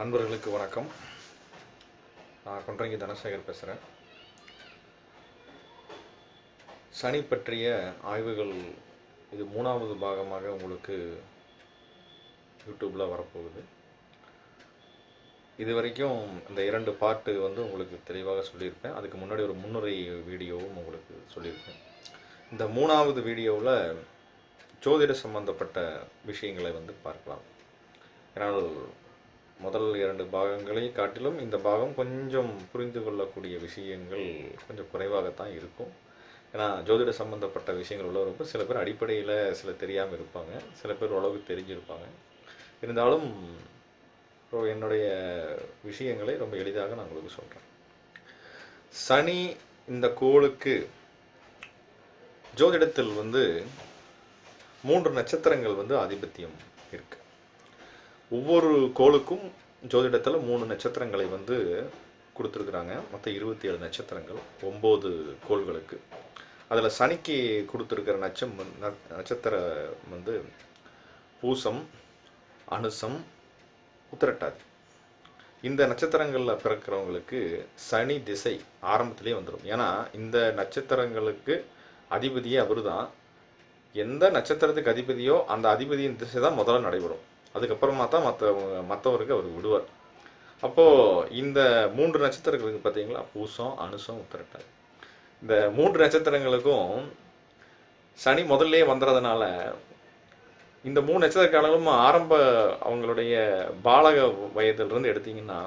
அன்பர்களுக்கு வணக்கம். நான் கொன்றங்கி தனசேகர் பேசுகிறேன் சனி பற்றிய ஆய்வுகள் இது மூணாவது பாகமாக உங்களுக்கு யூடியூப்பில் வரப்போகுது. இது வரைக்கும் இந்த இரண்டு பாட்டு வந்து உங்களுக்கு தெளிவாக சொல்லியிருப்பேன். அதுக்கு முன்னாடி ஒரு முன்னுரை வீடியோவும் உங்களுக்கு சொல்லியிருப்பேன். இந்த மூணாவது வீடியோவில் ஜோதிட சம்பந்தப்பட்ட விஷயங்களை வந்து பார்க்கலாம். ஏன்னால் முதல் இரண்டு பாகங்களை காட்டிலும் இந்த பாகம் கொஞ்சம் புரிந்து கொள்ளக்கூடிய விஷயங்கள் கொஞ்சம் குறைவாகத்தான் இருக்கும். ஏன்னா ஜோதிட சம்பந்தப்பட்ட விஷயங்கள் உள்ளவரப்போ சில பேர் அடிப்படையில் சில தெரியாமல் இருப்பாங்க. சில பேர் ஓரளவுக்கு தெரிஞ்சிருப்பாங்க. இருந்தாலும் என்னுடைய விஷயங்களை ரொம்ப எளிதாக நான் உங்களுக்கு சொல்கிறேன் சனி இந்த கோளுக்கு ஜோதிடத்தில் வந்து மூன்று நட்சத்திரங்கள் வந்து ஆதிபத்தியம் இருக்குது ஒவ்வொரு கோளுக்கும் ஜோதிடத்தில் மூணு நட்சத்திரங்களை வந்து கொடுத்துருக்குறாங்க. மொத்தம் இருபத்தி ஏழு நட்சத்திரங்கள் ஒம்பது கோள்களுக்கு. அதில் சனிக்கு கொடுத்துருக்கிற நட்சம் நட்சத்திரம் வந்து பூசம் அனுசம் உத்திரட்டாதி. இந்த நட்சத்திரங்களில் பிறக்கிறவங்களுக்கு சனி திசை ஆரம்பத்திலே வந்துடும் ஏன்னா இந்த நட்சத்திரங்களுக்கு அதிபதியே அவரு தான் எந்த நட்சத்திரத்துக்கு அதிபதியோ அந்த அதிபதியின் திசை தான் முதல்ல நடைபெறும். அதுக்கப்புறமா தான் மற்றவங்க மற்றவருக்கு அவர் விடுவார். அப்போது இந்த மூன்று நட்சத்திரங்களுக்கு பார்த்தீங்களா பூசம் அனுசம் உத்திரட்டாதி இந்த மூன்று நட்சத்திரங்களுக்கும் சனி முதல்லே வந்துறதுனால இந்த மூணு நட்சத்திரக்காரங்களும் ஆரம்ப அவங்களுடைய பாலக வயதிலிருந்து எடுத்தீங்கன்னா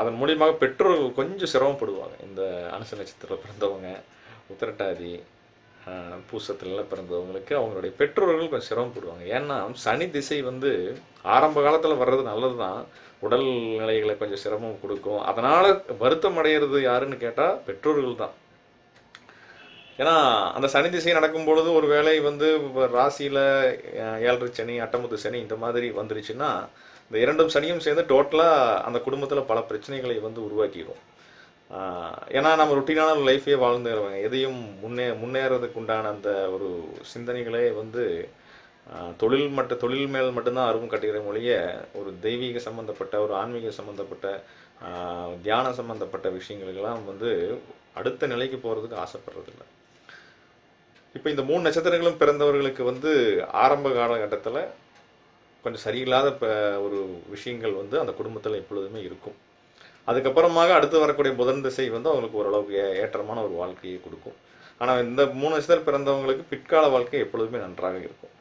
அதன் மூலியமாக பெற்றோர்கள் கொஞ்சம் சிரமப்படுவாங்க. இந்த அனுச நட்சத்திரத்தில் பிறந்தவங்க உத்திரட்டாதி பூசத்துலலாம் பிறந்தவங்களுக்கு அவங்களுடைய பெற்றோர்கள் கொஞ்சம் சிரமப்படுவாங்க ஏன்னா சனி திசை வந்து ஆரம்ப காலத்தில் வர்றது நல்லது தான் உடல் நிலைகளை கொஞ்சம் சிரமம் கொடுக்கும். அதனால் வருத்தம் அடையிறது யாருன்னு கேட்டால் பெற்றோர்கள் தான். ஏன்னா அந்த சனி திசை நடக்கும் பொழுது ஒரு வேளை வந்து ராசியில் ஏழரை சனி அட்டமுத்து சனி இந்த மாதிரி வந்துருச்சுன்னா இந்த இரண்டும் சனியும் சேர்ந்து டோட்டலாக அந்த குடும்பத்தில் பல பிரச்சனைகளை வந்து உருவாக்கிடும் ஏன்னா நம்ம ருட்டீனான லைஃபே வாழ்ந்துக்கிறவங்க எதையும் முன்னே முன்னேறதுக்கு உண்டான அந்த ஒரு சிந்தனைகளே வந்து தொழில் மட்ட தொழில் மேல் மட்டும்தான் ஆர்வம் கட்டுகிற மொழிய ஒரு தெய்வீக சம்பந்தப்பட்ட ஒரு ஆன்மீக சம்பந்தப்பட்ட தியான சம்பந்தப்பட்ட விஷயங்களுக்கெல்லாம் வந்து அடுத்த நிலைக்கு போகிறதுக்கு ஆசைப்படுறதில்ல. இப்போ இந்த மூணு நட்சத்திரங்களும் பிறந்தவர்களுக்கு வந்து ஆரம்ப காலகட்டத்தில் கொஞ்சம் சரியில்லாத ப ஒரு விஷயங்கள் வந்து அந்த குடும்பத்தில் எப்பொழுதுமே இருக்கும். அதுக்கப்புறமாக அடுத்து வரக்கூடிய புதன் திசை வந்து அவங்களுக்கு ஓரளவுக்கு ஏற்றமான ஒரு வாழ்க்கையை கொடுக்கும். ஆனால் இந்த மூணு நட்சத்திரம் பிறந்தவங்களுக்கு பிற்கால வாழ்க்கை எப்பொழுதுமே நன்றாக இருக்கும்.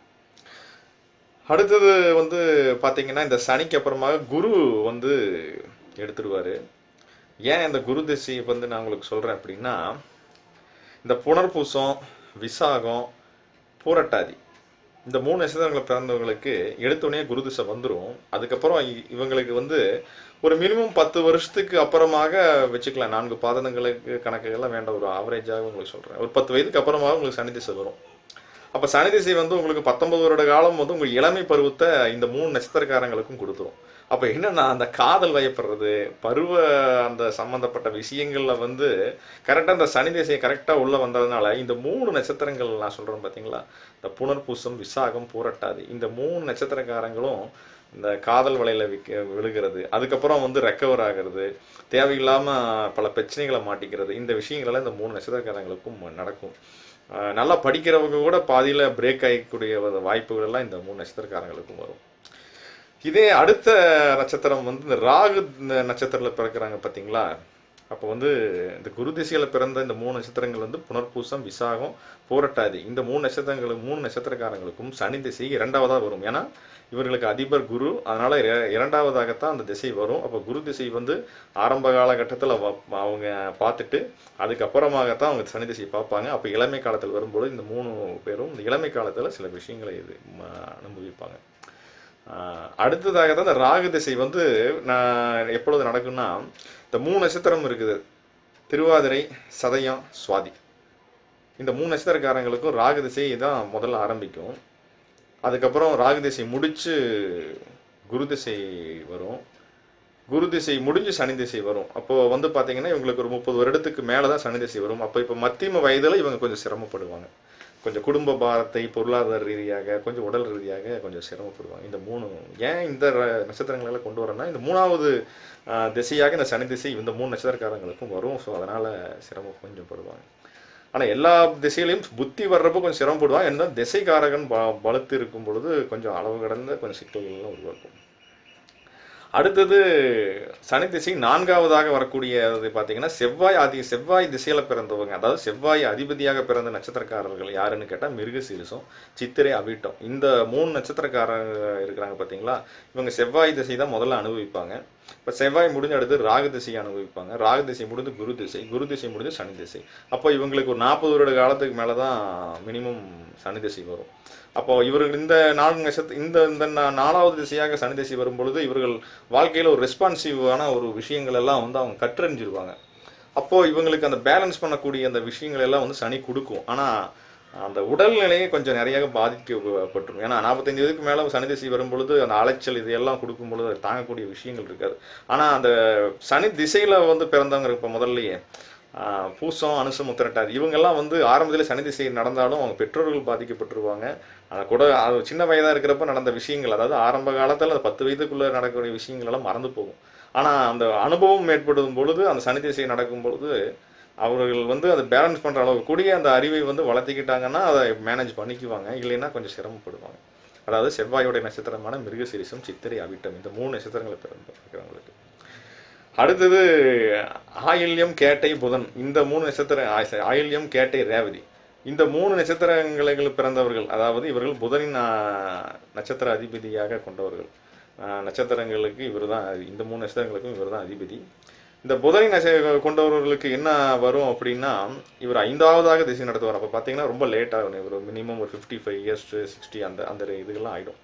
அடுத்தது வந்து பார்த்தீங்கன்னா இந்த சனிக்கு அப்புறமாக குரு வந்து எடுத்துடுவார் ஏன் இந்த குரு திசையை வந்து நான் உங்களுக்கு சொல்கிறேன் அப்படின்னா இந்த புனர்பூசம் விசாகம் பூரட்டாதி இந்த மூணு நட்சத்திரங்களை பிறந்தவங்களுக்கு எடுத்தோடனே குரு திசை வந்துடும் அதுக்கப்புறம் இ- இவங்களுக்கு வந்து ஒரு மினிமம் பத்து வருஷத்துக்கு அப்புறமாக வச்சுக்கலாம். நான்கு பாதங்களுக்கு கணக்குகள்லாம் வேண்டாம். ஒரு ஆவரேஜாக உங்களுக்கு சொல்கிறேன் ஒரு பத்து வயதுக்கு அப்புறமாக உங்களுக்கு சனி திசை வரும். அப்போ சனி திசை வந்து உங்களுக்கு பத்தொன்பது வருட காலம் வந்து உங்கள் இளமை பருவத்தை இந்த மூணு நட்சத்திரக்காரங்களுக்கும் கொடுத்துரும். அப்போ என்னன்னா அந்த காதல் வயப்படுறது பருவ அந்த சம்மந்தப்பட்ட விஷயங்களில் வந்து கரெக்டாக அந்த சனி திசையை கரெக்டாக உள்ளே வந்ததுனால இந்த மூணு நட்சத்திரங்கள் நான் சொல்கிறேன் பார்த்தீங்களா இந்த புனர்பூசம் விசாகம் பூரட்டாதி இந்த மூணு நட்சத்திரக்காரங்களும் இந்த காதல் வலையில விக்க விழுகிறது அதுக்கப்புறம் வந்து ரெக்கவர் ஆகிறது தேவையில்லாம பல பிரச்சனைகளை மாட்டிக்கிறது இந்த விஷயங்களெல்லாம் இந்த மூணு நட்சத்திரக்காரங்களுக்கும் நடக்கும். நல்லா படிக்கிறவங்க கூட பாதியில பிரேக் ஆகக்கூடிய வாய்ப்புகள் எல்லாம் இந்த மூணு நட்சத்திரக்காரங்களுக்கும் வரும். இதே அடுத்த நட்சத்திரம் வந்து இந்த ராகு இந்த நட்சத்திரத்தில் பிறக்கிறாங்க பார்த்தீங்களா அப்போ வந்து இந்த குரு திசையில் பிறந்த இந்த மூணு நட்சத்திரங்கள் வந்து புனர்பூசம் விசாகம் போரட்டாதி. இந்த மூணு நட்சத்திரங்களுக்கு மூணு நட்சத்திரக்காரங்களுக்கும் சனி திசை இரண்டாவதாக வரும். ஏன்னா இவர்களுக்கு அதிபர் குரு. அதனால இர- இரண்டாவதாகத்தான் அந்த திசை வரும். அப்போ குரு திசை வந்து ஆரம்ப காலகட்டத்தில் அவங்க பார்த்துட்டு அதுக்கப்புறமாகத்தான் அவங்க சனி திசை பார்ப்பாங்க. அப்போ இளமை காலத்தில் வரும்போது இந்த மூணு பேரும் இந்த இளமை காலத்தில் சில விஷயங்களை இது அனுபவிப்பாங்க. அடுத்ததாக தான் இந்த ராகு திசை வந்து நான் எப்பொழுது நடக்கும்னா இந்த மூணு நட்சத்திரம் இருக்குது. திருவாதிரை சதயம் சுவாதி. இந்த மூணு நட்சத்திரக்காரங்களுக்கும் ராகு திசை தான் முதல்ல ஆரம்பிக்கும். அதுக்கப்புறம் ராகு திசை முடிச்சு குரு திசை வரும். குரு திசை முடிஞ்சு சனி திசை வரும். அப்போ வந்து பார்த்தீங்கன்னா இவங்களுக்கு ஒரு முப்பது வருடத்துக்கு மேலே தான் சனி திசை வரும். அப்போ இப்போ மத்தியம வயதில் இவங்க கொஞ்சம் சிரமப்படுவாங்க. கொஞ்சம் குடும்ப பாரத்தை பொருளாதார ரீதியாக கொஞ்சம் உடல் ரீதியாக கொஞ்சம் சிரமப்படுவாங்க. இந்த மூணு ஏன் இந்த ர- நட்சத்திரங்களை கொண்டு வரேன்னா இந்த மூணாவது திசையாக இந்த சனி திசை இந்த மூணு நட்சத்திரக்காரங்களுக்கும் வரும். ஸோ அதனால் சிரமம் கொஞ்சம் படுவாங்க. ஆனால் எல்லா திசையிலையும் புத்தி வர்றப்போ கொஞ்சம் சிரமப்படுவான் என்ன திசைக்காரகன் ப பலத்து இருக்கும் பொழுது கொஞ்சம் அளவு கடந்த கொஞ்சம் சிக்கல்கள்லாம் உருவாக்கும். அடுத்தது சனி திசை நான்காவதாக வரக்கூடியது பார்த்தீங்கன்னா செவ்வாய் ஆதி செவ்வாய் திசையில் பிறந்தவங்க அதாவது செவ்வாய் அதிபதியாக பிறந்த நட்சத்திரக்காரர்கள் யாருன்னு கேட்டால் மிருகசீரிசம் சித்திரை அவிட்டம். இந்த மூணு நட்சத்திரக்காரங்க இருக்கிறாங்க பார்த்தீங்களா இவங்க செவ்வாய் திசை தான் முதல்ல அனுபவிப்பாங்க. இப்போ செவ்வாய் முடிஞ்ச அடுத்து ராகு திசையை அனுபவிப்பாங்க. ராகு திசை முடிந்து குரு திசை குரு திசை முடிஞ்சு சனி திசை. அப்போ இவங்களுக்கு ஒரு நாற்பது வருட காலத்துக்கு மேலே தான் மினிமம் சனி திசை வரும். அப்போ இவர்கள் இந்த நான்கு நட்சத்திர இந்த இந்த நாலாவது திசையாக சனி திசை வரும் பொழுது இவர்கள் வாழ்க்கையில் ஒரு ரெஸ்பான்சிவான ஒரு விஷயங்கள் எல்லாம் வந்து அவங்க கற்றறிஞ்சிருவாங்க. அப்போது இவங்களுக்கு அந்த பேலன்ஸ் பண்ணக்கூடிய அந்த விஷயங்கள் எல்லாம் வந்து சனி கொடுக்கும். ஆனால் அந்த உடல்நிலையை கொஞ்சம் நிறைய பாதிக்கப்பட்டுரும் ஏன்னா நாற்பத்தஞ்சு இதுக்கு மேலே சனி திசை வரும் பொழுது அந்த அலைச்சல் இதெல்லாம் கொடுக்கும் பொழுது அது தாங்கக்கூடிய விஷயங்கள் இருக்காது. ஆனால் அந்த சனி திசையில் வந்து பிறந்தவங்க இப்போ முதல்லயே பூசம் அனுசம் முத்திரட்டார் இவங்கெல்லாம் வந்து ஆரம்பத்தில் சனி திசை நடந்தாலும் அவங்க பெற்றோர்கள் பாதிக்கப்பட்டுருவாங்க. ஆனால் கூட அது சின்ன வயதாக இருக்கிறப்ப நடந்த விஷயங்கள் அதாவது ஆரம்ப காலத்தில் அந்த பத்து வயதுக்குள்ளே நடக்கக்கூடிய விஷயங்கள் எல்லாம் மறந்து போகும். ஆனால் அந்த அனுபவம் ஏற்படும் பொழுது அந்த சனி திசை நடக்கும் பொழுது அவர்கள் வந்து அதை பேலன்ஸ் பண்ணுற அளவுக்கு கூடிய அந்த அறிவை வந்து வளர்த்திக்கிட்டாங்கன்னா அதை மேனேஜ் பண்ணிக்குவாங்க. இல்லைன்னா கொஞ்சம் சிரமப்படுவாங்க. அதாவது செவ்வாயோடைய நட்சத்திரமான மிருகசீரிசம் சித்திரை அவிட்டம் இந்த மூணு நட்சத்திரங்களை பிறந்திருக்கிறவங்களுக்கு அடுத்தது ஆயில்யம் கேட்டை புதன். இந்த மூணு நட்சத்திர ஆயில்யம் கேட்டை ரேவதி. இந்த மூணு நட்சத்திரங்களில் பிறந்தவர்கள் அதாவது இவர்கள் புதனின் நட்சத்திர அதிபதியாக கொண்டவர்கள். நட்சத்திரங்களுக்கு இவர் தான் இந்த மூணு நட்சத்திரங்களுக்கும் இவர் தான் அதிபதி. இந்த புதனை நசை கொண்டவர்களுக்கு என்ன வரும் அப்படின்னா இவர் ஐந்தாவதாக திசை நடத்துவார். அப்போ பார்த்தீங்கன்னா ரொம்ப லேட் ஆகும் இவர் மினிமம் ஒரு ஃபிஃப்டி ஃபைவ் இயர்ஸ் சிக்ஸ்டி அந்த அந்த இதுகள்லாம் ஆகிடும்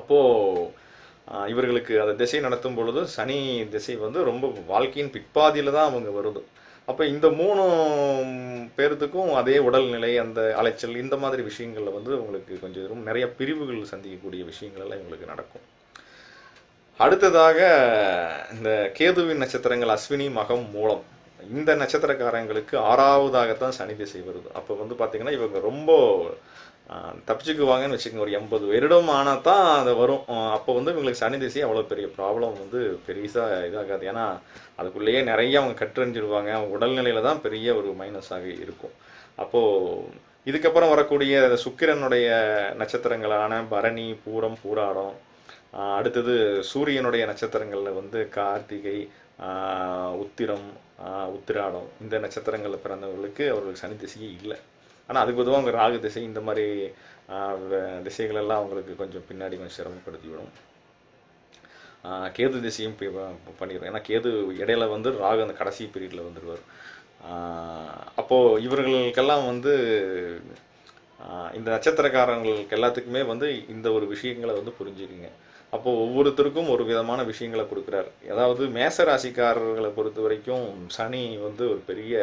அப்போது இவர்களுக்கு அந்த திசை நடத்தும் பொழுது சனி திசை வந்து ரொம்ப வாழ்க்கையின் பிற்பாதியில் தான் அவங்க வருது. அப்போ இந்த மூணு பேர்த்துக்கும் அதே உடல்நிலை அந்த அலைச்சல் இந்த மாதிரி விஷயங்களில் வந்து உங்களுக்கு கொஞ்சம் ரொம்ப நிறைய பிரிவுகள் சந்திக்கக்கூடிய விஷயங்கள் எல்லாம் இவங்களுக்கு நடக்கும். அடுத்ததாக இந்த கேதுவின் நட்சத்திரங்கள் அஸ்வினி மகம் மூலம். இந்த நட்சத்திரக்காரங்களுக்கு ஆறாவதாகத்தான் சனி திசை வருது. அப்போ வந்து பார்த்தீங்கன்னா இவங்க ரொம்ப தப்பிச்சுக்குவாங்கன்னு வச்சுக்கோங்க. ஒரு எண்பது வருடம் ஆனால் தான் அது வரும். அப்போ வந்து இவங்களுக்கு சனி திசை அவ்வளோ பெரிய ப்ராப்ளம் வந்து பெருசாக இதாகாது. ஏன்னா அதுக்குள்ளேயே நிறைய அவங்க கற்றறிஞ்சிருவாங்க அவங்க உடல்நிலையில தான் பெரிய ஒரு மைனஸாக இருக்கும். அப்போது இதுக்கப்புறம் வரக்கூடிய சுக்கிரனுடைய நட்சத்திரங்களான பரணி பூரம் பூராடம் அடுத்தது சூரியனுடைய நட்சத்திரங்களில் வந்து கார்த்திகை உத்திரம் உத்திராடம் இந்த நட்சத்திரங்களில் பிறந்தவர்களுக்கு அவர்களுக்கு சனி திசையே இல்லை. ஆனால் அதுக்கு பொதுவாக அவங்க ராகு திசை இந்த மாதிரி திசைகளெல்லாம் வ- அவங்களுக்கு கொஞ்சம் பின்னாடி கொஞ்சம் சிரமப்படுத்தி விடும் கேது திசையும் பி- பண்ணிடுறோம். ஏன்னா கேது இடையில வந்து ராகு அந்த கடைசி பீரியடில் வந்துடுவார் அப்போது இவர்களுக்கெல்லாம் வந்து இந்த நட்சத்திரக்காரங்களுக்கு எல்லாத்துக்குமே வந்து இந்த ஒரு விஷயங்களை வந்து புரிஞ்சுக்குங்க. அப்போ ஒவ்வொருத்தருக்கும் ஒரு விதமான விஷயங்களை கொடுக்குறாரு. அதாவது மேச ராசிக்காரர்களை பொறுத்த வரைக்கும் சனி வந்து ஒரு பெரிய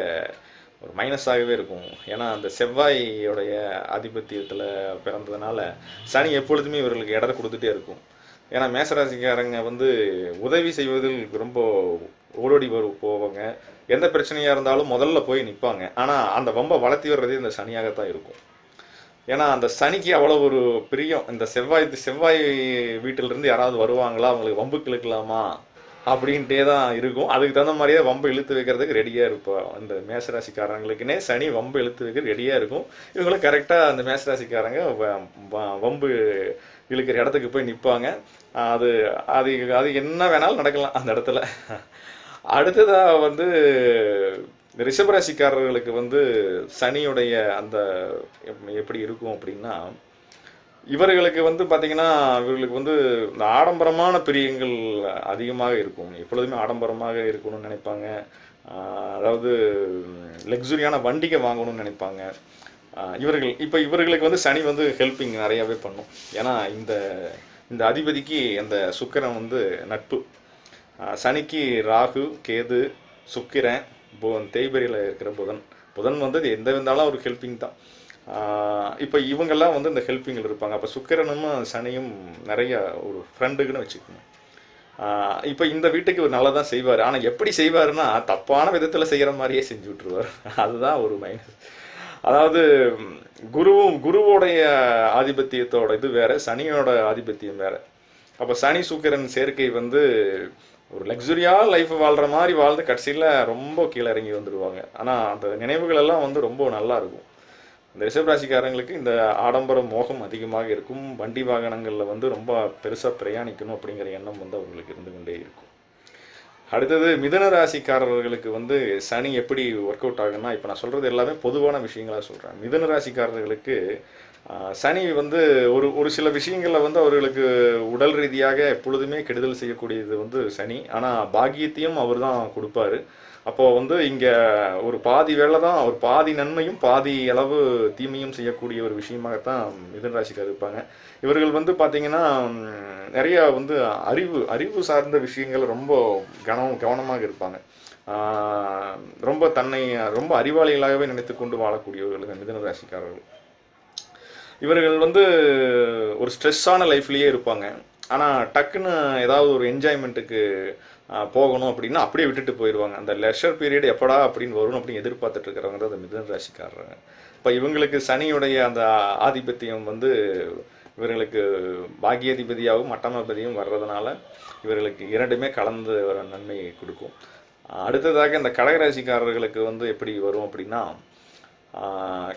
ஒரு மைனஸாகவே இருக்கும். ஏன்னா அந்த செவ்வாயோடைய ஆதிபத்தியத்தில் பிறந்ததுனால சனி எப்பொழுதுமே இவர்களுக்கு இடத்த கொடுத்துட்டே இருக்கும். ஏன்னா மேசராசிக்காரங்க வந்து உதவி செய்வதில் ரொம்ப ஓடோடி வரு போவாங்க. எந்த பிரச்சனையாக இருந்தாலும் முதல்ல போய் நிற்பாங்க ஆனால் அந்த வம்பை வளர்த்தி வர்றதே இந்த சனியாகத்தான் இருக்கும். ஏன்னா அந்த சனிக்கு அவ்வளோ ஒரு பிரியம். இந்த செவ்வாய் செவ்வாய் வீட்டிலிருந்து யாராவது வருவாங்களா? அவங்களுக்கு வம்பு கிழக்கலாமா? அப்படின்ட்டே தான் இருக்கும். அதுக்கு தகுந்த மாதிரியே வம்பு இழுத்து வைக்கிறதுக்கு ரெடியாக இருப்போம் இந்த மேசராசிக்காரங்களுக்குனே சனி வம்பு இழுத்து வைக்க ரெடியாக இருக்கும். இவங்களும் கரெக்டாக அந்த மேசராசிக்காரங்க வ- வம்பு இழுக்கிற இடத்துக்கு போய் நிற்பாங்க அது அது அது என்ன வேணாலும் நடக்கலாம் அந்த இடத்துல. அடுத்ததாக வந்து இந்த ரிஷபராசிக்காரர்களுக்கு வந்து சனியுடைய அந்த எப்படி இருக்கும் அப்படின்னா இவர்களுக்கு வந்து பார்த்தீங்கன்னா இவர்களுக்கு வந்து இந்த ஆடம்பரமான பிரியங்கள் அதிகமாக இருக்கும். எப்பொழுதுமே ஆடம்பரமாக இருக்கணும்னு நினைப்பாங்க. அதாவது லக்ஸுரியான வண்டிகை வாங்கணும்னு நினைப்பாங்க. இவர்கள் இப்போ இவர்களுக்கு வந்து சனி வந்து ஹெல்பிங் நிறையாவே பண்ணும். ஏன்னா இந்த இந்த அதிபதிக்கு அந்த சுக்கிரன் வந்து நட்பு. சனிக்கு ராகு கேது சுக்கிரன் புதன் தேய்பெரியில் இருக்கிற புதன். புதன் வந்து எந்த இருந்தாலும் ஒரு ஹெல்பிங் தான். இப்போ இவங்கெல்லாம் வந்து இந்த ஹெல்பிங்கில் இருப்பாங்க. அப்போ சுக்கிரனும் சனியும் நிறைய ஒரு ஃப்ரெண்டுக்குன்னு வச்சுக்கோங்க. இப்போ இந்த வீட்டுக்கு ஒரு நல்லதான் செய்வார். ஆனால் எப்படி செய்வாருன்னா தப்பான விதத்தில் செய்கிற மாதிரியே செஞ்சு விட்ருவார் அதுதான் ஒரு மைனஸ் அதாவது குருவும் குருவோடைய ஆதிபத்தியத்தோட இது வேற சனியோட ஆதிபத்தியம் வேற. அப்போ சனி சுக்கிரன் சேர்க்கை வந்து ஒரு லக்ஸுரியாக லைஃப் வாழ்கிற மாதிரி வாழ்ந்து கடைசியில் ரொம்ப கீழே இறங்கி வந்துடுவாங்க ஆனால் அந்த நினைவுகள் எல்லாம் வந்து ரொம்ப நல்லா இருக்கும். இந்த ரிஷபராசிக்காரங்களுக்கு இந்த ஆடம்பர மோகம் அதிகமாக இருக்கும். வண்டி வாகனங்களில் வந்து ரொம்ப பெருசாக பிரயாணிக்கணும் அப்படிங்கிற எண்ணம் வந்து அவங்களுக்கு இருந்து கொண்டே இருக்கும். அடுத்தது மிதன ராசிக்காரர்களுக்கு வந்து சனி எப்படி ஒர்க் அவுட் ஆகுன்னா இப்போ நான் சொல்கிறது எல்லாமே பொதுவான விஷயங்களாக சொல்கிறேன் மிதன ராசிக்காரர்களுக்கு சனி வந்து ஒரு ஒரு சில விஷயங்களில் வந்து அவர்களுக்கு உடல் ரீதியாக எப்பொழுதுமே கெடுதல் செய்யக்கூடியது வந்து சனி. ஆனால் பாக்கியத்தையும் அவர் தான் கொடுப்பாரு. அப்போ வந்து இங்கே ஒரு பாதி வேலை தான் அவர் பாதி நன்மையும் பாதி அளவு தீமையும் செய்யக்கூடிய ஒரு விஷயமாகத்தான் மிதன் ராசிக்கார் இருப்பாங்க. இவர்கள் வந்து பார்த்தீங்கன்னா நிறையா வந்து அறிவு அறிவு சார்ந்த விஷயங்கள் ரொம்ப கனம் கவனமாக இருப்பாங்க. ரொம்ப தன்னை ரொம்ப அறிவாளிகளாகவே நினைத்து கொண்டு வாழக்கூடியவர்கள் மிதன ராசிக்காரர்கள். இவர்கள் வந்து ஒரு ஸ்ட்ரெஸ்ஸான லைஃப்லேயே இருப்பாங்க. ஆனால் டக்குன்னு ஏதாவது ஒரு என்ஜாய்மெண்ட்டுக்கு போகணும் அப்படின்னா அப்படியே விட்டுட்டு போயிடுவாங்க. அந்த லெஷர் பீரியட் எப்படா அப்படின்னு வரும் அப்படின்னு எதிர்பார்த்துட்டு இருக்கிறவங்க தான் அந்த மிதன ராசிக்காரங்க இப்போ இவங்களுக்கு சனியுடைய அந்த ஆதிபத்தியம் வந்து இவர்களுக்கு பாக்கியாதிபதியாகவும் மட்டமாதிபதியும் வர்றதுனால இவர்களுக்கு இரண்டுமே கலந்து வர நன்மை கொடுக்கும். அடுத்ததாக இந்த கடகராசிக்காரர்களுக்கு வந்து எப்படி வரும் அப்படின்னா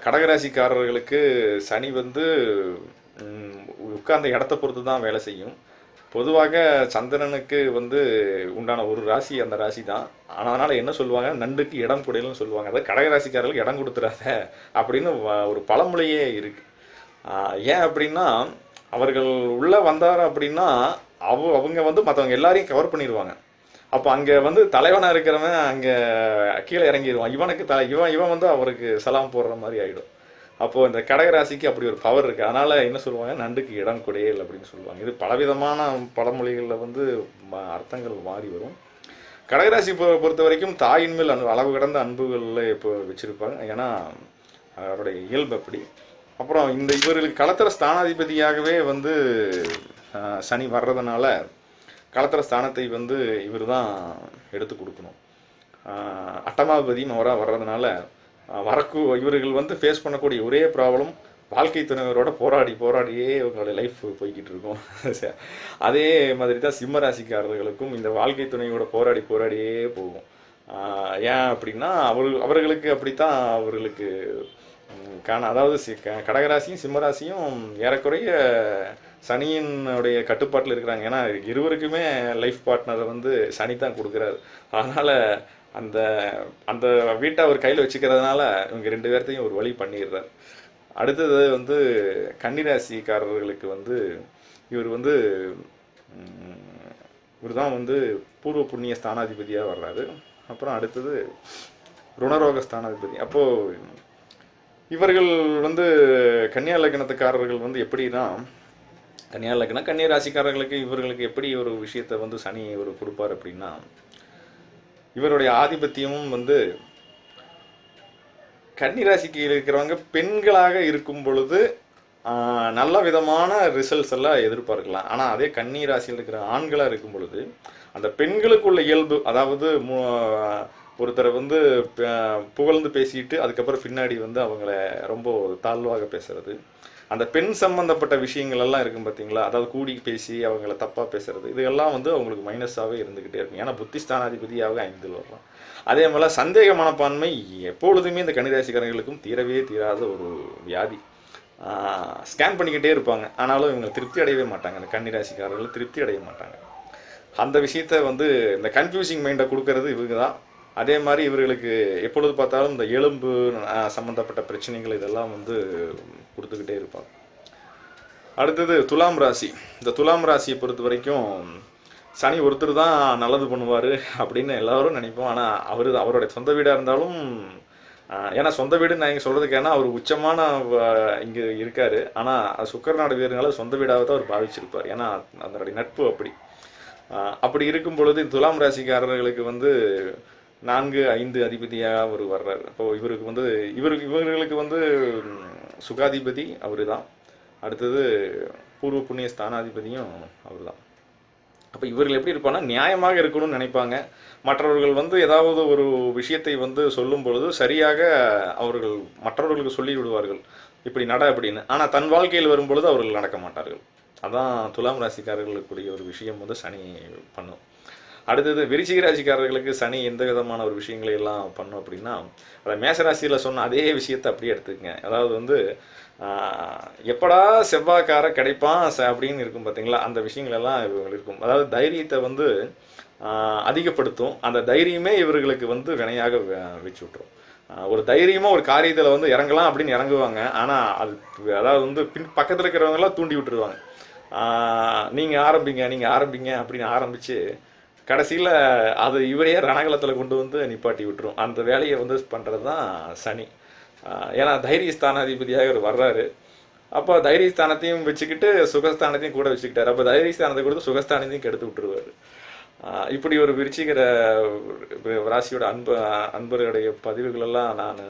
கடகராசிக்காரர்களுக்கு சனி வந்து உட்கார்ந்த இடத்த பொறுத்து தான் வேலை செய்யும். பொதுவாக சந்திரனுக்கு வந்து உண்டான ஒரு ராசி அந்த ராசி தான் ஆனால் அதனால் என்ன சொல்லுவாங்க? நண்டுக்கு இடம் குடையல்னு சொல்லுவாங்க. அதாவது கடகராசிக்காரர்களுக்கு இடம் கொடுத்துறாத அப்படின்னு வ- ஒரு பழமொழியே இருக்கு. ஏன் அப்படின்னா அவர்கள் உள்ளே வந்தார் அப்படின்னா அவ அவங்க வந்து மற்றவங்க எல்லாரையும் கவர் பண்ணிடுவாங்க. அப்போ அங்கே வந்து தலைவனாக இருக்கிறவன் அங்கே கீழே இறங்கிடுவான் இவனுக்கு தலை இவன் இவன் வந்து அவருக்கு சலாம் போடுற மாதிரி ஆகிடும் அப்போது இந்த கடகராசிக்கு அப்படி ஒரு பவர் இருக்குது அதனால் என்ன சொல்லுவாங்க? நண்டுக்கு இடம் குடையல் அப்படின்னு சொல்லுவாங்க. இது பலவிதமான பழமொழிகளில் வந்து அர்த்தங்கள் மாறி வரும். கடகராசி பொறுத்த வரைக்கும் தாயின் மேல் அன்பு அளவு கடந்த அன்புகளில் இப்போ வச்சுருப்பாங்க. ஏன்னா அவருடைய இயல்பு அப்படி. அப்புறம் இந்த இவர்களுக்கு களத்திர ஸ்தானாதிபதியாகவே வந்து சனி வர்றதுனால கலத்திர ஸ்தானத்தை வந்து இவர் தான் எடுத்து கொடுக்கணும் அட்டமாபதியும் அவராக வர்றதுனால வரக்கு இவர்கள் வந்து ஃபேஸ் பண்ணக்கூடிய ஒரே ப்ராப்ளம் வாழ்க்கை துணைவரோட போராடி போராடியே இவங்களோட லைஃப் போய்கிட்டு இருக்கும். அதே மாதிரி தான் சிம்மராசிக்காரர்களுக்கும் இந்த வாழ்க்கை துணையோட போராடி போராடியே போகும். ஏன் அப்படின்னா அவர் அவர்களுக்கு அப்படித்தான் அவர்களுக்கு காண அதாவது சி- க- கடகராசியும் சிம்மராசியும் ஏறக்குறைய சனியினுடைய கட்டுப்பாட்டில் இருக்கிறாங்க. ஏன்னா இருவருக்குமே லைஃப் பார்ட்னரை வந்து சனி தான் கொடுக்குறாரு. அதனால் அந்த அந்த வீட்டை அவர் கையில் வச்சுக்கிறதுனால இவங்க ரெண்டு பேர்த்தையும் ஒரு வழி பண்ணிடுறாரு. அடுத்தது வந்து கன்னிராசிக்காரர்களுக்கு வந்து இவர் வந்து இவர் தான் வந்து பூர்வ புண்ணிய ஸ்தானாதிபதியாக வர்றாரு. அப்புறம் அடுத்தது ருணரோக ஸ்தானாதிபதி. அப்போது இவர்கள் வந்து கன்னியா லக்னத்துக்காரர்கள் வந்து எப்படின்னா கன்னியா லக்னம் கன்னியா ராசிக்காரர்களுக்கு இவர்களுக்கு எப்படி ஒரு விஷயத்தை வந்து சனி ஒரு கொடுப்பார் அப்படின்னா இவருடைய ஆதிபத்தியமும் வந்து கன்னி ராசிக்கு இருக்கிறவங்க பெண்களாக இருக்கும் பொழுது நல்ல விதமான ரிசல்ட்ஸ் எல்லாம் எதிர்பார்க்கலாம். ஆனால் அதே கன்னி ராசியில் இருக்கிற ஆண்களாக இருக்கும் பொழுது அந்த பெண்களுக்குள்ள இயல்பு அதாவது மு- ஒருத்தரை வந்து புகழ்ந்து பேசிட்டு அதுக்கப்புறம் பின்னாடி வந்து அவங்கள ரொம்ப தாழ்வாக பேசுறது அந்த பெண் சம்பந்தப்பட்ட விஷயங்கள் எல்லாம் இருக்கும் பார்த்தீங்களா? அதாவது கூடி பேசி அவங்கள தப்பாக பேசுறது இதெல்லாம் வந்து அவங்களுக்கு மைனஸாகவே இருந்துக்கிட்டே இருக்கும். ஏன்னா புத்திஸ்தானாதிபதியாக ஐந்தில் வர்றோம். அதே போல் சந்தேக மனப்பான்மை எப்பொழுதுமே இந்த கன்னிராசிக்காரர்களுக்கும் தீரவே தீராத ஒரு வியாதி. ஸ்கேன் பண்ணிக்கிட்டே இருப்பாங்க. ஆனாலும் இவங்க திருப்தி அடையவே மாட்டாங்க. இந்த கன்னிராசிக்காரர்கள் திருப்தி அடைய மாட்டாங்க. அந்த விஷயத்த வந்து இந்த கன்ஃபியூசிங் மைண்டை கொடுக்கறது இவங்க தான். அதே மாதிரி இவர்களுக்கு எப்பொழுது பார்த்தாலும் இந்த எலும்பு சம்மந்தப்பட்ட சம்பந்தப்பட்ட பிரச்சனைகள் இதெல்லாம் வந்து கொடுத்துக்கிட்டே இருப்பாங்க. அடுத்தது துலாம் ராசி. இந்த துலாம் ராசியை பொறுத்த வரைக்கும் சனி ஒருத்தர் தான் நல்லது பண்ணுவார் அப்படின்னு எல்லாரும் நினைப்போம். ஆனால் அவர் அவருடைய சொந்த வீடாக இருந்தாலும் ஏன்னா சொந்த வீடு நான் இங்கே சொல்கிறதுக்கு ஏன்னா அவர் உச்சமான இங்கே இருக்கார். ஆனால் சுக்கர நாடு வீரனால சொந்த வீடாக தான் அவர் பாவிச்சிருப்பார். ஏன்னா அதனுடைய நட்பு அப்படி. அப்படி இருக்கும் பொழுது துலாம் ராசிக்காரர்களுக்கு வந்து நான்கு ஐந்து அதிபதியாக அவர் வர்றார். அப்போ இவருக்கு வந்து இவருக்கு இவர்களுக்கு வந்து சுகாதிபதி அவர் தான் அடுத்தது பூர்வ புண்ணிய ஸ்தானாதிபதியும் அவர் தான் அப்போ இவர்கள் எப்படி இருப்பாங்கன்னா நியாயமாக இருக்கணும்னு நினைப்பாங்க. மற்றவர்கள் வந்து ஏதாவது ஒரு விஷயத்தை வந்து சொல்லும் பொழுது சரியாக அவர்கள் மற்றவர்களுக்கு சொல்லி விடுவார்கள் இப்படி நட அப்படின்னு. ஆனால் தன் வாழ்க்கையில் வரும்பொழுது அவர்கள் நடக்க மாட்டார்கள். அதான் துலாம் ராசிக்காரர்களுக்குரிய ஒரு விஷயம் வந்து சனி பண்ணும். அடுத்தது விருச்சிக ராசிக்காரர்களுக்கு சனி எந்த விதமான ஒரு விஷயங்களை எல்லாம் பண்ணும் அப்படின்னா அதை மேசராசியில் சொன்ன அதே விஷயத்தை அப்படியே எடுத்துக்கங்க. அதாவது வந்து எப்படா செவ்வாய்க்கார கிடைப்பான் ச- அப்படின்னு இருக்கும் பார்த்தீங்களா அந்த விஷயங்கள் எல்லாம் இவங்களுக்கு இருக்கும். அதாவது தைரியத்தை வந்து அதிகப்படுத்தும். அந்த தைரியமே இவர்களுக்கு வந்து வினையாக வ- வச்சு விட்டுரும். ஒரு தைரியமா ஒரு காரியத்தில் வந்து இறங்கலாம் அப்படின்னு இறங்குவாங்க. ஆனால் அது அதாவது வந்து பின் பக்கத்தில் இருக்கிறவங்க எல்லாம் தூண்டி விட்டுருவாங்க. நீங்கள் நீங்க ஆரம்பிங்க நீங்க ஆரம்பிங்க அப்படின்னு ஆரம்பிச்சு கடைசியில் அது இவரையே ரணகலத்தில் கொண்டு வந்து நிப்பாட்டி விட்டுரும். அந்த வேலையை வந்து பண்ணுறது தான் சனி ஏன்னா தைரிய ஸ்தானாதிபதியாக இவர் வர்றாரு. அப்போ தைரிய ஸ்தானத்தையும் வச்சுக்கிட்டு சுகஸ்தானத்தையும் கூட வச்சுக்கிட்டார். அப்போ தைரிய ஸ்தானத்தை கொடுத்து சுகஸ்தானத்தையும் கெடுத்து விட்டுருவாரு. இப்படி ஒரு விருச்சிகர ராசியோட அன்பு அன்பர்களுடைய பதிவுகளெல்லாம் நான்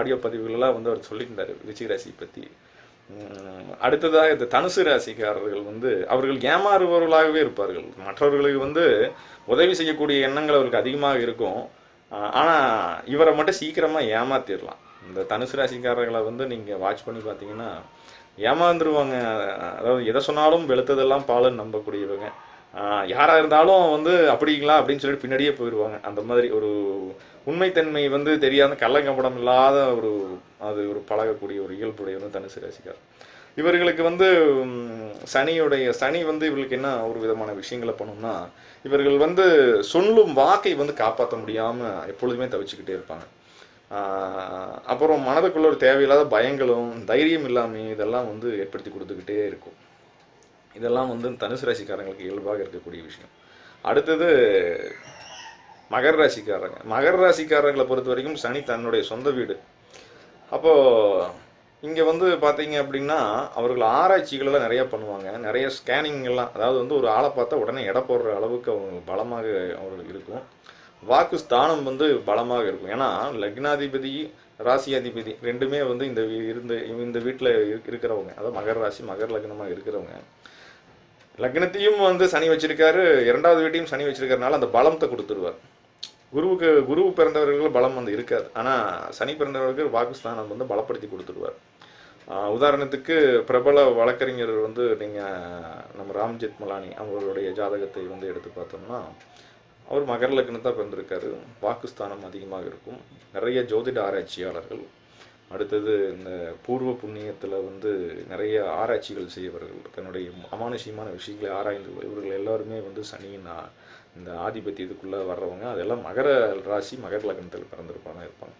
ஆடியோ பதிவுகளெல்லாம் வந்து அவர் சொல்லியிருந்தார் விருச்சிக ராசி பற்றி அடுத்ததாக இந்த தனுசு ராசிக்காரர்கள் வந்து அவர்கள் ஏமாறுபவர்களாகவே இருப்பார்கள். மற்றவர்களுக்கு வந்து உதவி செய்யக்கூடிய எண்ணங்கள் அவருக்கு அதிகமாக இருக்கும். ஆனால் இவரை மட்டும் சீக்கிரமாக ஏமாத்திடலாம் இந்த தனுசு ராசிக்காரர்களை வந்து நீங்கள் வாட்ச் பண்ணி பார்த்தீங்கன்னா ஏமாந்துருவாங்க. அதாவது எதை சொன்னாலும் வெளுத்ததெல்லாம் பாலுன்னு நம்பக்கூடியவங்க. யாராக இருந்தாலும் வந்து அப்படிங்களா? அப்படின்னு சொல்லிட்டு பின்னாடியே போயிடுவாங்க. அந்த மாதிரி ஒரு உண்மைத்தன்மை வந்து தெரியாத கள்ளங்கப்படம் இல்லாத ஒரு அது ஒரு பழகக்கூடிய ஒரு இயல்புடையவங்க தனுசு ரசிகர். இவர்களுக்கு வந்து சனியுடைய சனி வந்து இவர்களுக்கு என்ன ஒரு விதமான விஷயங்களை பண்ணும்னா இவர்கள் வந்து சொல்லும் வாக்கை வந்து காப்பாற்ற முடியாமல் எப்பொழுதுமே தவிச்சுக்கிட்டே இருப்பாங்க. அப்புறம் மனதுக்குள்ள ஒரு தேவையில்லாத பயங்களும் தைரியம் இல்லாமல் இதெல்லாம் வந்து ஏற்படுத்தி கொடுத்துக்கிட்டே இருக்கும். இதெல்லாம் வந்து தனுசு ராசிக்காரங்களுக்கு இயல்பாக இருக்கக்கூடிய விஷயம். அடுத்தது மகர ராசிக்காரங்க. மகர ராசிக்காரங்களை பொறுத்த வரைக்கும் சனி தன்னுடைய சொந்த வீடு. அப்போ இங்கே வந்து பார்த்தீங்க அப்படின்னா அவர்கள் ஆராய்ச்சிகள் எல்லாம் பண்ணுவாங்க. நிறைய ஸ்கேனிங் எல்லாம் அதாவது வந்து ஒரு ஆளை பார்த்தா உடனே எடை போடுற அளவுக்கு அவங்க பலமாக அவர்கள் இருக்கும். வாக்கு ஸ்தானம் வந்து பலமாக இருக்கும். ஏன்னா லக்னாதிபதி ராசி அதிபதி ரெண்டுமே வந்து இந்த வீ- இருந்த இந்த வீட்டில் இருக்கிறவங்க. அதாவது மகர ராசி மகர லக்னமாக இருக்கிறவங்க. லக்னத்தையும் வந்து சனி வச்சிருக்காரு இரண்டாவது வீட்டையும் சனி வச்சிருக்கறனால அந்த பலத்தை கொடுத்துருவார் குருவுக்கு குரு பிறந்தவர்களுக்கு பலம் வந்து இருக்காது. ஆனா சனி பிறந்தவர்களுக்கு வாக்குஸ்தானம் வந்து பலப்படுத்தி கொடுத்துருவார் உதாரணத்துக்கு பிரபல வழக்கறிஞர் வந்து நீங்க நம்ம ராம் ஜெத்மலானி அவங்களுடைய ஜாதகத்தை வந்து எடுத்து பார்த்தோம்னா அவர் மகர லக்னத்தான் பிறந்திருக்காரு. வாக்குஸ்தானம் அதிகமாக இருக்கும். நிறைய ஜோதிட ஆராய்ச்சியாளர்கள் அடுத்தது இந்த பூர்வ புண்ணியத்தில் வந்து நிறைய ஆராய்ச்சிகள் செய்யவர்கள் தன்னுடைய அமானுஷ்யமான விஷயங்களை ஆராய்ந்து இவர்கள் எல்லாருமே வந்து சனியின் இந்த ஆதிபத்தியத்துக்குள்ளே வர்றவங்க. அதெல்லாம் மகர ராசி மகர லக்னத்தில் பிறந்திருப்பாங்க இருப்பாங்க.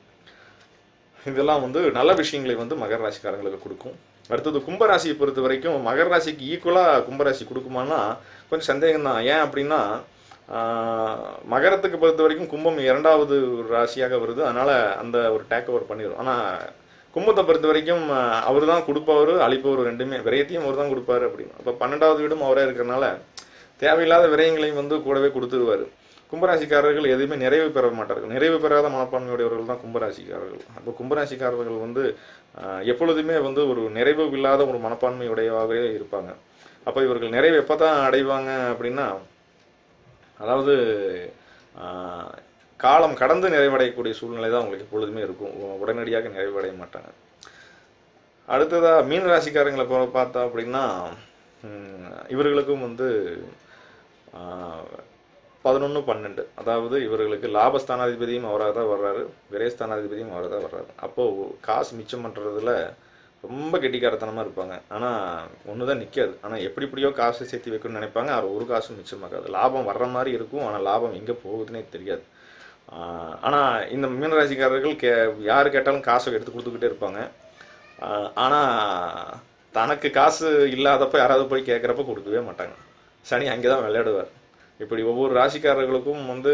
இதெல்லாம் வந்து நல்ல விஷயங்களை வந்து மகர ராசிக்காரங்களுக்கு கொடுக்கும். அடுத்தது கும்பராசியை பொறுத்த வரைக்கும் மகர ராசிக்கு ஈக்குவலாக கும்பராசி கொடுக்குமான்னா கொஞ்சம் சந்தேகம் தான் ஏன் அப்படின்னா மகரத்துக்கு பொறுத்த வரைக்கும் கும்பம் இரண்டாவது ஒரு ராசியாக வருது. அதனால அந்த ஒரு டேக் ஓவர் பண்ணிடும் ஆனால் கும்பத்தை பொறுத்த வரைக்கும் அவர் தான் கொடுப்பவர் அழிப்பவர் ரெண்டுமே விரயத்தையும் அவர் தான் கொடுப்பாரு அப்படின்னு. அப்போ பன்னெண்டாவது வீடும் அவரே இருக்கிறனால தேவையில்லாத விரயங்களையும் வந்து கூடவே கொடுத்துருவார். கும்பராசிக்காரர்கள் எதுவுமே நிறைவு பெற மாட்டார்கள். நிறைவு பெறாத மனப்பான்மையுடையவர்கள் தான் கும்பராசிக்காரர்கள். அப்போ கும்பராசிக்காரர்கள் வந்து எப்பொழுதுமே வந்து ஒரு நிறைவு இல்லாத ஒரு மனப்பான்மையுடையவாகவே இருப்பாங்க. அப்போ இவர்கள் நிறைவு எப்போ தான் அடைவாங்க அப்படின்னா அதாவது காலம் கடந்து நிறைவடையக்கூடிய சூழ்நிலை தான் உங்களுக்கு எப்பொழுதுமே இருக்கும். உடனடியாக நிறைவடைய மாட்டாங்க. அடுத்ததாக மீன ராசிக்காரங்களை பார்த்தா அப்படின்னா இவர்களுக்கும் வந்து பதினொன்று பன்னெண்டு. அதாவது இவர்களுக்கு லாபஸ்தானாதிபதியும் அவராக தான் வர்றாரு. விரைஸ்தானாதிபதியும் அவராக தான் வர்றாரு. அப்போது காசு மிச்சம் பண்ணுறதுல ரொம்ப கெட்டிக்காரத்தனமாக இருப்பாங்க. ஆனால் ஒன்று தான் நிற்காது ஆனால் எப்படி எப்படியோ காசு சேர்த்து வைக்கணும்னு நினைப்பாங்க. அவர் ஒரு காசும் மிச்சமாகாது. லாபம் வர்ற மாதிரி இருக்கும். ஆனால் லாபம் எங்கே போகுதுன்னே தெரியாது. ஆனால் இந்த மீனராசிக்காரர்கள் கே யார் கேட்டாலும் காசை எடுத்து கொடுத்துக்கிட்டே இருப்பாங்க. ஆனால் தனக்கு காசு இல்லாதப்ப யாராவது போய் கேட்குறப்ப கொடுக்கவே மாட்டாங்க. சனி அங்கே தான் விளையாடுவார். இப்படி ஒவ்வொரு ராசிக்காரர்களுக்கும் வந்து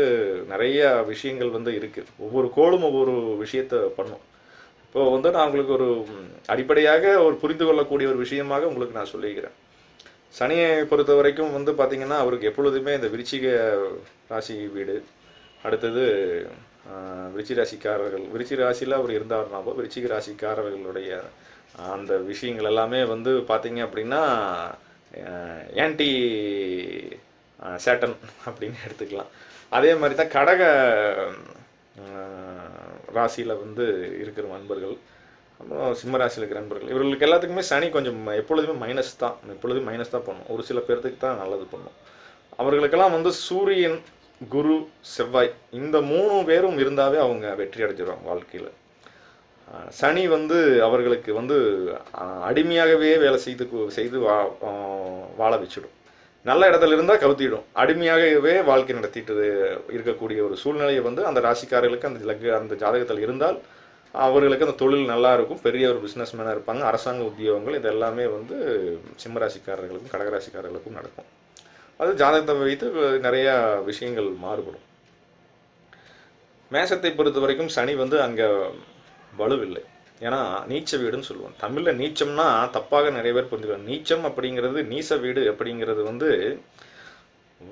நிறைய விஷயங்கள் வந்து இருக்குது ஒவ்வொரு கோளும் ஒவ்வொரு விஷயத்த பண்ணும். இப்போ வந்து நான் உங்களுக்கு ஒரு அடிப்படையாக ஒரு புரிந்து கொள்ளக்கூடிய ஒரு விஷயமாக உங்களுக்கு நான் சொல்லிக்கிறேன் சனியை பொறுத்த வரைக்கும் வந்து பார்த்தீங்கன்னா அவருக்கு எப்பொழுதுமே இந்த விருச்சிக ராசி வீடு. அடுத்தது விருச்சி ராசிக்காரர்கள். விருச்சி ராசியில் அவர் இருந்தாருனாப்போ விருச்சிக ராசிக்காரர்களுடைய அந்த விஷயங்கள் எல்லாமே வந்து பார்த்தீங்க அப்படின்னா ஆன்டி சேட்டன் அப்படின்னு எடுத்துக்கலாம். அதே மாதிரி தான் கடக ராசியில் வந்து இருக்கிற நண்பர்கள் அப்புறம் சிம்ம ராசியில் இருக்கிற நண்பர்கள் இவர்களுக்கு எல்லாத்துக்குமே சனி கொஞ்சம் எப்பொழுதுமே மைனஸ் தான். எப்பொழுதுமே மைனஸ் தான் பண்ணும். ஒரு சில பேர்த்துக்கு தான் நல்லது பண்ணும். அவர்களுக்கெல்லாம் வந்து சூரியன் குரு செவ்வாய் இந்த மூணு பேரும் இருந்தாவே அவங்க வெற்றி அடைஞ்சிருவாங்க வாழ்க்கையில். சனி வந்து அவர்களுக்கு வந்து அடிமையாகவே வேலை செய்து செய்து வா வாழ வச்சிடும். நல்ல இடத்துல இருந்தால் கவுத்திடும். அடிமையாகவே வாழ்க்கை நடத்திட்டு இருக்கக்கூடிய ஒரு சூழ்நிலையை வந்து அந்த ராசிக்காரர்களுக்கு அந்த லக்கு அந்த ஜாதகத்தில் இருந்தால் அவர்களுக்கு அந்த தொழில் நல்லா இருக்கும். பெரிய ஒரு பிஸ்னஸ் மேனாக இருப்பாங்க. அரசாங்க உத்தியோகங்கள் இது எல்லாமே வந்து சிம்ம ராசிக்காரர்களுக்கும் கடகராசிக்காரர்களுக்கும் நடக்கும். அது ஜாதகத்தை வைத்து நிறையா விஷயங்கள் மாறுபடும். மேசத்தை பொறுத்த வரைக்கும் சனி வந்து அங்கே வலுவில்லை. ஏன்னா நீச்ச வீடுன்னு சொல்லுவோம். தமிழில் நீச்சம்னா தப்பாக நிறைய பேர் புரிஞ்சுக்கலாம் நீச்சம் அப்படிங்கிறது நீச வீடு அப்படிங்கிறது வந்து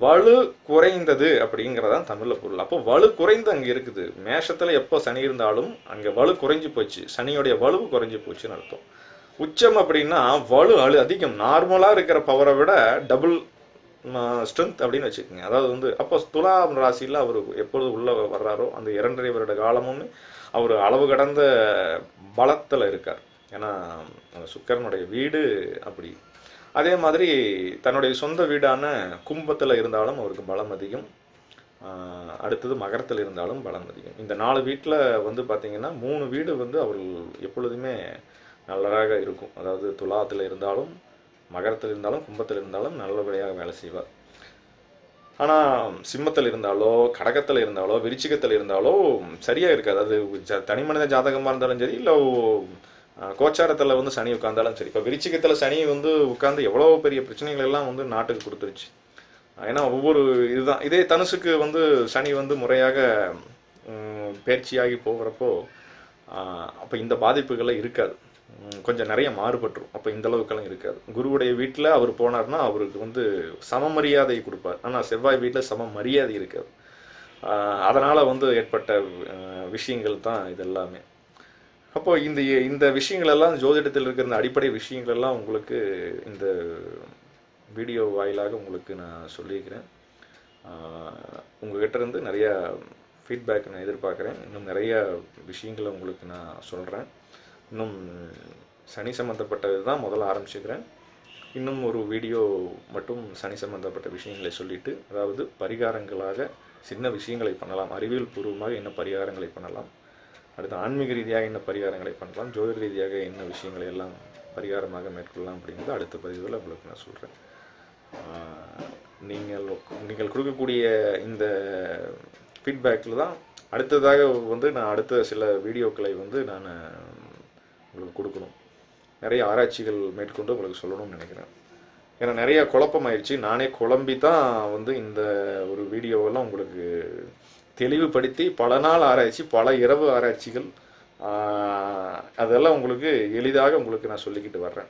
வலு குறைந்தது அப்படிங்கிறதான் தமிழில் பொருள். அப்போ வலு குறைந்து அங்கே இருக்குது. மேஷத்தில் எப்போ சனி இருந்தாலும் அங்கே வலு குறைஞ்சி போச்சு. சனியோடைய வலு குறைஞ்சி போச்சுன்னு அர்த்தம். உச்சம் அப்படின்னா வலு அழு அதிகம். நார்மலாக இருக்கிற பவரை விட டபுள் ஸ்ட்ரென்த் அப்படின்னு வச்சுக்கோங்க. அதாவது வந்து அப்போ துலாம் ராசியில் அவர் எப்பொழுது உள்ளே வர்றாரோ அந்த இரண்டரை வருட காலமும் அவர் அளவு கடந்த பலத்தில் இருக்கார். ஏன்னா சுக்கரனுடைய வீடு அப்படி. அதே மாதிரி தன்னுடைய சொந்த வீடான கும்பத்தில் இருந்தாலும் அவருக்கு பலம் அதிகம். அடுத்தது மகரத்தில் இருந்தாலும் பலம் அதிகம். இந்த நாலு வீட்டில் வந்து பார்த்தீங்கன்னா மூணு வீடு வந்து அவர்கள் எப்பொழுதுமே நல்லதாக இருக்கும். அதாவது துலாத்தில் இருந்தாலும் மகரத்தில் இருந்தாலும் கும்பத்தில் இருந்தாலும் நல்லபடியாக வேலை செய்வார். ஆனால் சிம்மத்தில் இருந்தாலோ கடகத்தில் இருந்தாலோ விருச்சிகத்தில் இருந்தாலோ சரியாக இருக்காது. அது தனி மனித ஜாதகமாக இருந்தாலும் சரி இல்லை கோச்சாரத்தில் வந்து சனி உட்கார்ந்தாலும் சரி. இப்போ விருச்சிகத்தில் சனி வந்து உட்கார்ந்து எவ்வளோ பெரிய பிரச்சனைகள் எல்லாம் வந்து நாட்டுக்கு கொடுத்துருச்சு. ஏன்னா ஒவ்வொரு இதுதான். இதே தனுசுக்கு வந்து சனி வந்து முறையாக பயிற்சியாகி போகிறப்போ அப்போ இந்த பாதிப்புகள்லாம் இருக்காது. கொஞ்சம் நிறைய மாறுபட்டுரும். அப்போ இந்த அளவுக்கெல்லாம் இருக்காது. குருவுடைய வீட்டில் அவர் போனார்னா அவருக்கு வந்து சம மரியாதை கொடுப்பார். ஆனால் செவ்வாய் வீட்டில் சம மரியாதை இருக்காது அதனால் வந்து ஏற்பட்ட விஷயங்கள் தான் இது எல்லாமே அப்போ இந்த இந்த விஷயங்கள் எல்லாம் ஜோதிடத்தில் இருக்கிற இந்த அடிப்படை விஷயங்கள் எல்லாம் உங்களுக்கு இந்த வீடியோ வாயிலாக உங்களுக்கு நான் சொல்லியிருக்கிறேன். ஆஹ் உங்ககிட்ட இருந்து நிறையா ஃபீட்பேக் நான் எதிர்பார்க்குறேன். இன்னும் நிறைய விஷயங்களை உங்களுக்கு நான் சொல்கிறேன் இன்னும் சனி சம்மந்தப்பட்டது தான் முதல்ல ஆரம்பிச்சுக்கிறேன். இன்னும் ஒரு வீடியோ மட்டும் சனி சம்மந்தப்பட்ட விஷயங்களை சொல்லிட்டு அதாவது பரிகாரங்களாக சின்ன விஷயங்களை பண்ணலாம். அறிவியல் பூர்வமாக என்ன பரிகாரங்களை பண்ணலாம். அடுத்து ஆன்மீக ரீதியாக என்ன பரிகாரங்களை பண்ணலாம். ஜோதிட ரீதியாக என்ன விஷயங்களை எல்லாம் பரிகாரமாக மேற்கொள்ளலாம் அப்படிங்கிறது அடுத்த பதிவில் உங்களுக்கு நான் சொல்கிறேன் நீங்கள் நீங்கள் கொடுக்கக்கூடிய இந்த ஃபீட்பேக்கில் தான் அடுத்ததாக வந்து நான் அடுத்த சில வீடியோக்களை வந்து நான் உங்களுக்கு கொடுக்கணும். நிறைய ஆராய்ச்சிகள் மேற்கொண்டு உங்களுக்கு சொல்லணும்னு நினைக்கிறேன். ஏன்னா நிறைய குழப்பமாயிடுச்சு நானே குழம்பி தான் வந்து இந்த ஒரு வீடியோவெல்லாம் உங்களுக்கு தெளிவுபடுத்தி பல நாள் ஆராய்ச்சி பல இரவு ஆராய்ச்சிகள் அதெல்லாம் உங்களுக்கு எளிதாக உங்களுக்கு நான் சொல்லிக்கிட்டு வர்றேன்.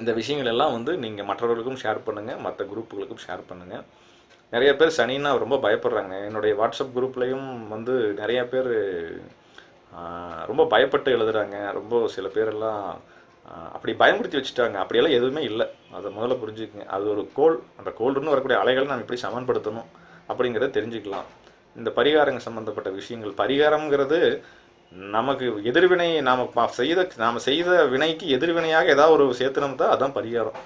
இந்த விஷயங்கள் எல்லாம் வந்து நீங்கள் மற்றவர்களுக்கும் ஷேர் பண்ணுங்கள் மற்ற குரூப்புகளுக்கும் ஷேர் பண்ணுங்கள் நிறைய பேர் சனின்னா ரொம்ப பயப்படுறாங்க. என்னுடைய வாட்ஸ்அப் குரூப்லேயும் வந்து நிறைய பேர் ரொம்ப பயப்பட்டு எழுதுறாங்க. ரொம்ப சில பேரெல்லாம் அப்படி பயமுறுத்தி வச்சுட்டாங்க. அப்படியெல்லாம் எதுவுமே இல்லை. அதை முதல்ல புரிஞ்சுக்கங்க. அது ஒரு கோல் அந்த கோல்டுன்னு வரக்கூடிய அலைகளை நம்ம எப்படி சமன்படுத்தணும் அப்படிங்கிறத தெரிஞ்சுக்கலாம். இந்த பரிகாரங்க சம்மந்தப்பட்ட விஷயங்கள். பரிகாரம்ங்கிறது நமக்கு எதிர்வினை நாம் செய்த நாம் செய்த வினைக்கு எதிர்வினையாக ஏதாவது ஒரு சேர்த்துனோம் தான் அதுதான் பரிகாரம்.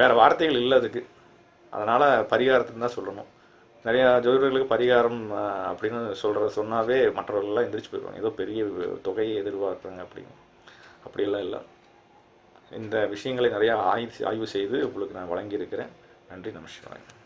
வேறு வார்த்தைகள் இல்லை அதுக்கு. அதனால் பரிகாரத்துக்கு தான் சொல்லணும். நிறையா ஜோதிடர்களுக்கு பரிகாரம் அப்படின்னு சொல்கிற சொன்னாவே மற்றவர்கள்லாம் எந்திரிச்சு போயிடுவாங்க. ஏதோ பெரிய தொகையை எதிர்பார்க்குறாங்க அப்படின்னு. அப்படியெல்லாம் இல்லை. இந்த விஷயங்களை நிறையா ஆய்வு ஆய்வு செய்து உங்களுக்கு நான் வழங்கியிருக்கிறேன். நன்றி நமஸ்காரம்.